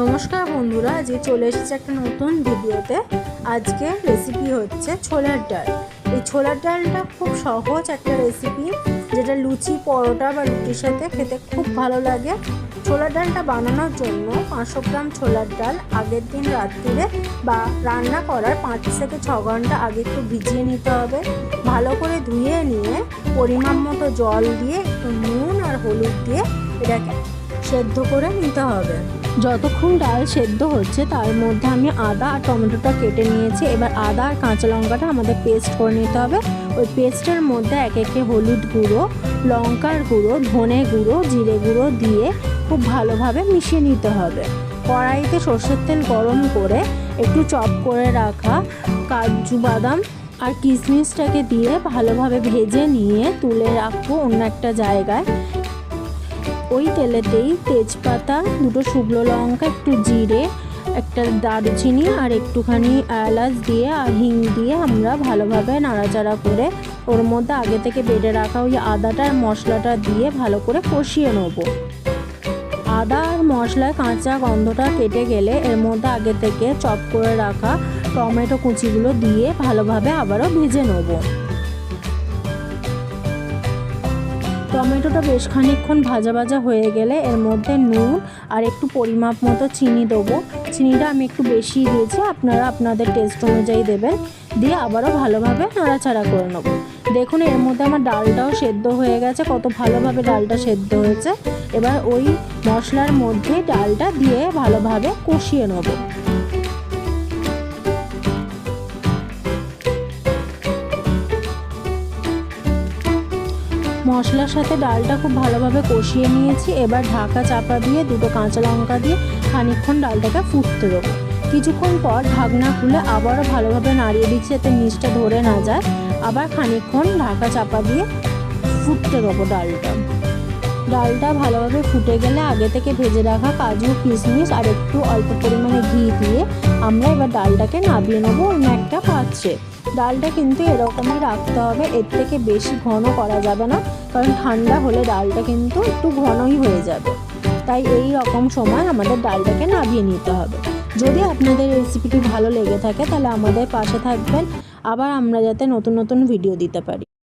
নমস্কার বন্ধুরা আজকে চলে এসেছে একটা নতুন ভিডিওতে। আজকে রেসিপি হচ্ছে ছোলার ডাল। এই ছোলার ডালটা খুব সহজ একটা রেসিপি যেটা লুচি, পরোটা বা রুটির সাথে খেতে খুব ভালো লাগে। ছোলার ডালটা বানানোর জন্য পাঁচশো গ্রাম ছোলার ডাল আগের দিন রাত্রিরে বা রান্না করার পাঁচ থেকে ছ ঘণ্টা আগে একটু ভিজিয়ে নিতে হবে। ভালো করে ধুয়ে নিয়ে পরিমাণ মতো জল দিয়ে একটু নুন আর হলুদ দিয়ে এটাকে সেদ্ধ করে নিতে হবে। যতক্ষণ ডাল সেদ্ধ হচ্ছে, তার মধ্যে আমি আদা আর টমেটোটা কেটে নিয়েছি। এবার আদা আর কাঁচা লঙ্কাটা আমাদের পেস্ট করে নিতে হবে। ওই পেস্টের মধ্যে এক একে হলুদ গুঁড়ো, লঙ্কার গুঁড়ো, ধনে গুঁড়ো, জিরে গুঁড়ো দিয়ে খুব ভালোভাবে মিশিয়ে নিতে হবে। কড়াইতে সর্ষের তেল গরম করে একটু চপ করে রাখা কাজু বাদাম আর কিশমিশটাকে দিয়ে ভালোভাবে ভেজে নিয়ে তুলে রাখব অন্য একটা জায়গায়। ওই তেলেতেই তেজপাতা, দুটো শুকনো লঙ্কা, একটু জিরে, একটা দারুচিনি আর একটুখানি এলাচ দিয়ে আর হিং দিয়ে আমরা ভালোভাবে নাড়াচাড়া করে ওর মধ্যে আগে থেকে বেটে রাখা ওই আদাটা আর মশলাটা দিয়ে ভালো করে কষিয়ে নেব। আদা আর মশলায় কাঁচা গন্ধটা কেটে গেলে এর মধ্যে আগে থেকে চপ করে রাখা টমেটো কুচিগুলো দিয়ে ভালোভাবে আবারও ভেজে নেব। টমেটোটা বেশ খানিকক্ষণ ভাজা ভাজা হয়ে গেলে এর মধ্যে নুন আর একটু পরিমাপ মতো চিনি দেবো। চিনিটা আমি একটু বেশি দিয়েছি, আপনারা আপনাদের টেস্ট অনুযায়ী দেবেন। দিয়ে আবারও ভালোভাবে নাড়াচাড়া করে নেব। দেখুন, এর মধ্যে আমার ডালটাও সেদ্ধ হয়ে গেছে, কত ভালোভাবে ডালটা সেদ্ধ হয়েছে। এবার ওই মশলার মধ্যে ডালটা দিয়ে ভালোভাবে কষিয়ে নেব। মশলার সাথে ডালটা খুব ভালোভাবে কষিয়ে নিয়েছি। এবার ঢাকা চাপা দিয়ে দুটো কাঁচা লঙ্কা দিয়ে খানিকক্ষণ ডালটাকে ফুটতে দেবো। কিছুক্ষণ পর ঢাকনা খুলে আবারও ভালোভাবে নাড়িয়ে দিচ্ছি যাতে নিচটা ধরে না যায়। আবার খানিকক্ষণ ঢাকা চাপা দিয়ে ফুটতে দেবো ডালটা। ডালটা ভালোভাবে ফুটে গেলে আগে থেকে ভেজে রাখা কাজু, কিশমিশ আর একটু অল্প পরিমাণে ঘি দিয়ে আমরা এবার ডালটাকে নাবিয়ে নেব অন্য একটা পাত্রে ডালটা কিন্তু এরকমই রাখতে হবে। এর থেকে বেশি ঘন করা যাবে না, কারণ ঠান্ডা হলে ডালটা কিন্তু একটু ঘনই হয়ে যাবে। তাই এই রকম সময় আমাদের ডালটাকে নামিয়ে নিতে হবে। যদি আপনাদের রেসিপিটি ভালো লেগে থাকে, তাহলে আমাদের পাশে থাকবেন। আবার আমরা যাতে নতুন নতুন ভিডিও দিতে পারি।